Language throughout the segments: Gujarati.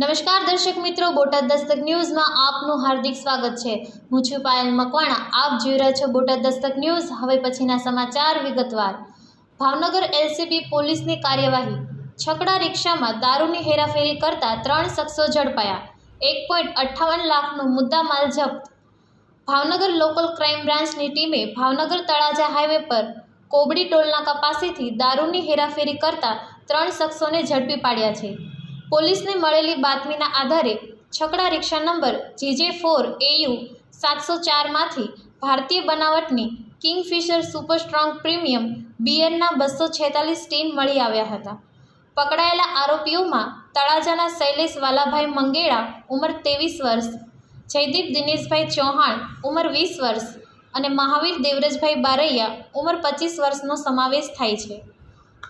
નમસ્કાર દર્શક મિત્રો, બોટાદ દસ્તક ન્યૂઝમાં આપનું હાર્દિક સ્વાગત છે. હું છું પાયલ મકવાણા, આપ જોઈ રહ્યા છો બોટાદ દસ્તક ન્યૂઝ. હવે પછીના સમાચાર વિગતવાર. ભાવનગર એલસીબી પોલીસની કાર્યવાહી. છકડા રિક્ષામાં દારૂની હેરાફેરી કરતા ત્રણ શખ્સો ઝડપાયા. એક પોઈન્ટ અઠ્ઠાવન લાખનો મુદ્દામાલ જપ્ત. ભાવનગર લોકલ ક્રાઇમ બ્રાન્ચની ટીમે ભાવનગર તળાજા હાઈવે પર કોબડી ટોલનાકા પાસેથી દારૂની હેરાફેરી કરતા ત્રણ શખ્સોને ઝડપી પાડ્યા છે. પોલીસને મળેલી બાતમીના આધારે છકડા rickshaw number GJ four AU સાતસો ચારમાંથી ભારતીય બનાવટની કિંગફિશર સુપર સ્ટ્રોંગ પ્રીમિયમ બિયરના બસો છેતાલીસ ટીન મળી આવ્યા હતા. પકડાયેલા આરોપીઓમાં તળાજાના શૈલેષ વાલાભાઈ મંગેળા ઉંમર ત્રેવીસ વર્ષ, જયદીપ દિનેશભાઈ ચૌહાણ ઉંમર વીસ વર્ષ અને મહાવીર દેવરજભાઈ બારૈયા ઉંમર પચીસ વર્ષનો સમાવેશ થાય છે.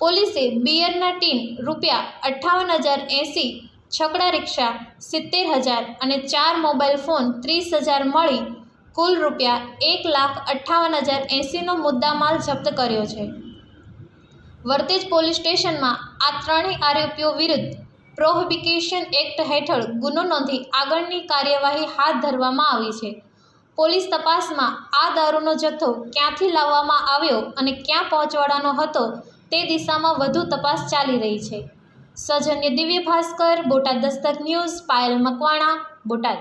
પોલીસે બિયરના ટીન રૂપિયા અઠ્ઠાવન હજાર એંસી, છકડા રિક્ષા સિત્તેર હજાર અને ચાર મોબાઈલ ફોન ત્રીસ હજાર મળી કુલ રૂપિયા એક લાખ અઠ્ઠાવન હજાર એંસીનો મુદ્દામાલ જપ્ત કર્યો છે. વર્તેજ પોલીસ સ્ટેશનમાં આ ત્રણેય આરોપીઓ વિરુદ્ધ પ્રોહિબિકેશન એક્ટ હેઠળ ગુનો નોંધી આગળની કાર્યવાહી હાથ ધરવામાં આવી છે. પોલીસ તપાસમાં આ દારૂનો જથ્થો ક્યાંથી લાવવામાં આવ્યો અને ક્યાં પહોંચવાડવાનો હતો તે દિશામાં વધુ તપાસ ચાલી રહી છે. સૌજન્ય દિવ્ય ભાસ્કર, બોટાદ દસ્તક ન્યૂઝ, પાયલ મકવાણા, બોટાદ.